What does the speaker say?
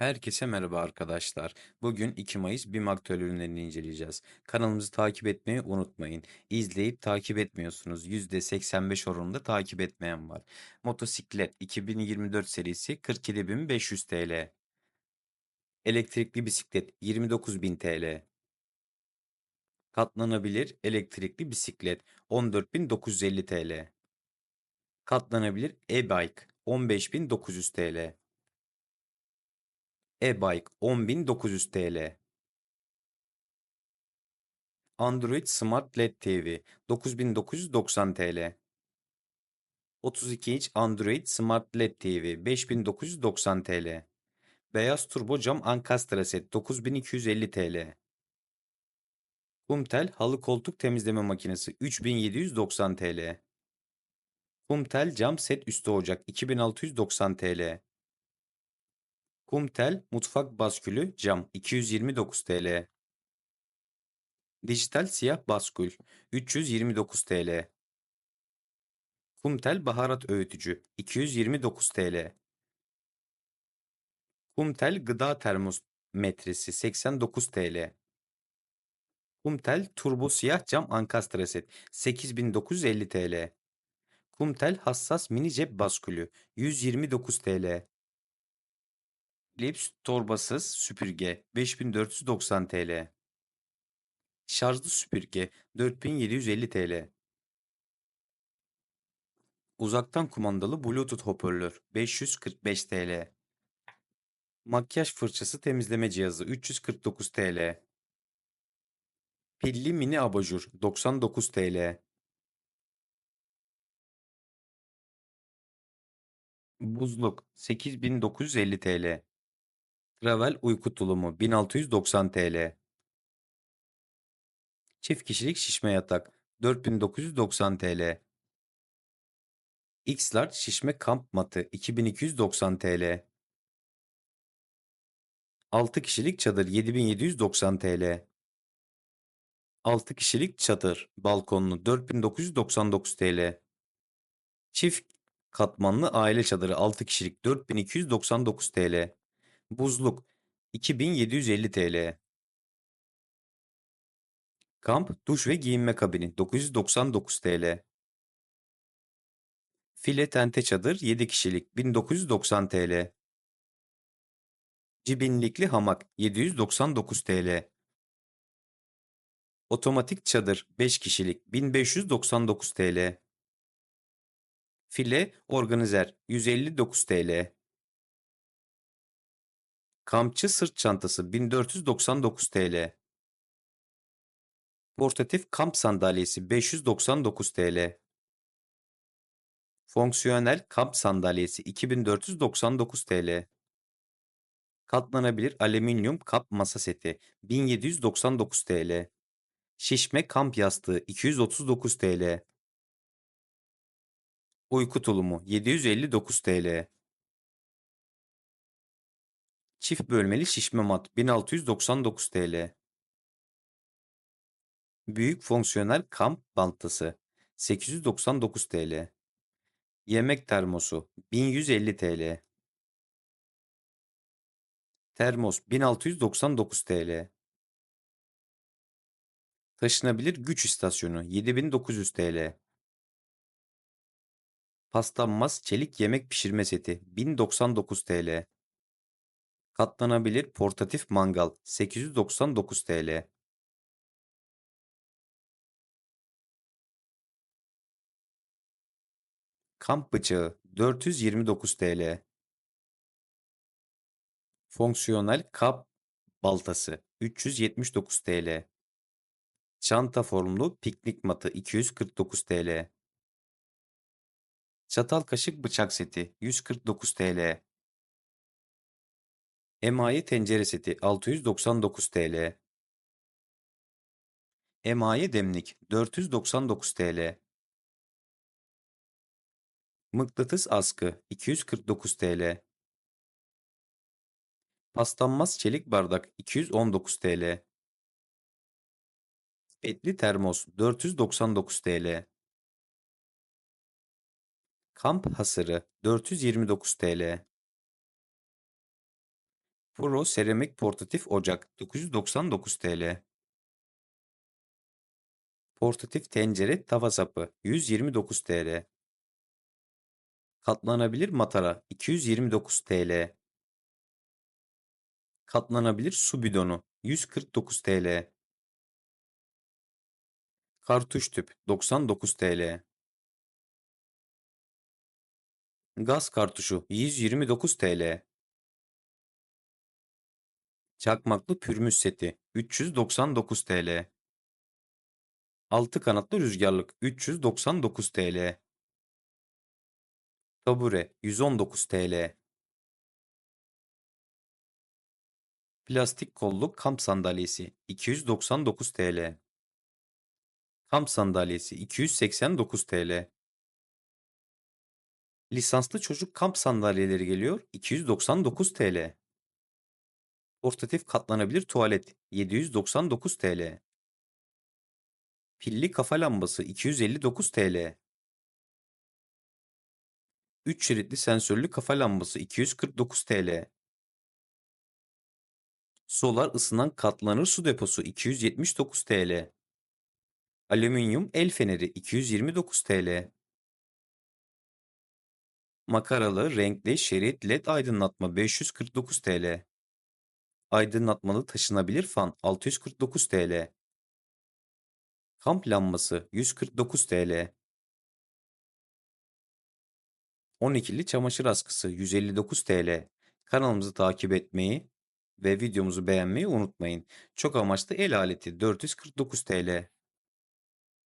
Herkese merhaba arkadaşlar. Bugün 2 Mayıs BİM aktüel ürünlerini inceleyeceğiz. Kanalımızı takip etmeyi unutmayın. İzleyip takip etmiyorsunuz. %85 oranında takip etmeyen var. Motosiklet 2024 serisi 47.500 TL. Elektrikli bisiklet 29.000 TL. Katlanabilir elektrikli bisiklet 14.950 TL. Katlanabilir e-bike 15.900 TL. E-bike 10.900 TL. Android Smart LED TV 9990 TL. 32 inç Android Smart LED TV 5990 TL. Beyaz turbo cam Ankastra set 9250 TL. Kumtel halı koltuk temizleme makinesi 3790 TL. Kumtel cam set üstü ocak 2690 TL. Kumtel mutfak baskülü cam 229 TL. Dijital siyah baskül 329 TL. Kumtel baharat öğütücü 229 TL. Kumtel gıda termometresi 89 TL. Kumtel turbo siyah cam ankastre set 8950 TL. Kumtel hassas mini cep baskülü 129 TL. Philips torbasız süpürge 5490 TL. Şarjlı süpürge 4750 TL. Uzaktan kumandalı Bluetooth hoparlör 545 TL. Makyaj fırçası temizleme cihazı 349 TL. Pilli mini abajur 99 TL. Buzluk 8950 TL. Travel uyku tulumu 1690 TL. Çift kişilik şişme yatak 4990 TL. X-Large şişme kamp matı 2290 TL. 6 kişilik çadır 7790 TL. 6 kişilik çadır balkonlu 4999 TL. Çift katmanlı aile çadırı 6 kişilik 4299 TL. Buzluk 2750 TL. Kamp, duş ve giyinme kabini 999 TL. File tente çadır 7 kişilik 1990 TL. Cibinlikli hamak 799 TL. Otomatik çadır 5 kişilik 1599 TL. File organizer 159 TL. Kampçı sırt çantası 1499 TL. Portatif kamp sandalyesi 599 TL. Fonksiyonel kamp sandalyesi 2499 TL. Katlanabilir alüminyum kap masa seti 1799 TL. Şişme kamp yastığı 239 TL. Uyku tulumu 759 TL. Çift bölmeli şişme mat 1699 TL. Büyük fonksiyonel kamp bantası 899 TL. Yemek termosu 1150 TL. Termos 1699 TL. Taşınabilir güç istasyonu 7900 TL. Paslanmaz çelik yemek pişirme seti 1099 TL. Katlanabilir portatif mangal 899 TL. Kamp bıçağı 429 TL. Fonksiyonel kap baltası 379 TL. Çanta formlu piknik matı 249 TL. Çatal kaşık bıçak seti 149 TL. Emaye tencere seti 699 TL. Emaye demlik 499 TL. Mıknatıs askı 249 TL. Paslanmaz çelik bardak 219 TL. Etli termos 499 TL. Kamp hasırı 429 TL. Pro seramik portatif ocak 999 TL. Portatif tencere tava sapı 129 TL. Katlanabilir matara 229 TL. Katlanabilir su bidonu 149 TL. Kartuş tüp 99 TL. Gaz kartuşu 129 TL. Çakmaklı pürmüz seti 399 TL. Altı kanatlı rüzgarlık 399 TL. Tabure 119 TL. Plastik kolluk kamp sandalyesi 299 TL. Kamp sandalyesi 289 TL. Lisanslı çocuk kamp sandalyeleri geliyor 299 TL. Portatif katlanabilir tuvalet 799 TL. Pilli kafa lambası 259 TL. 3 şeritli sensörlü kafa lambası 249 TL. Solar ısınan katlanır su deposu 279 TL. Alüminyum el feneri 229 TL. Makaralı renkli şerit led aydınlatma 549 TL. Aydınlatmalı taşınabilir fan 649 TL. Kamp lambası 149 TL. 12'li çamaşır askısı 159 TL. Kanalımızı takip etmeyi ve videomuzu beğenmeyi unutmayın. Çok amaçlı el aleti 449 TL.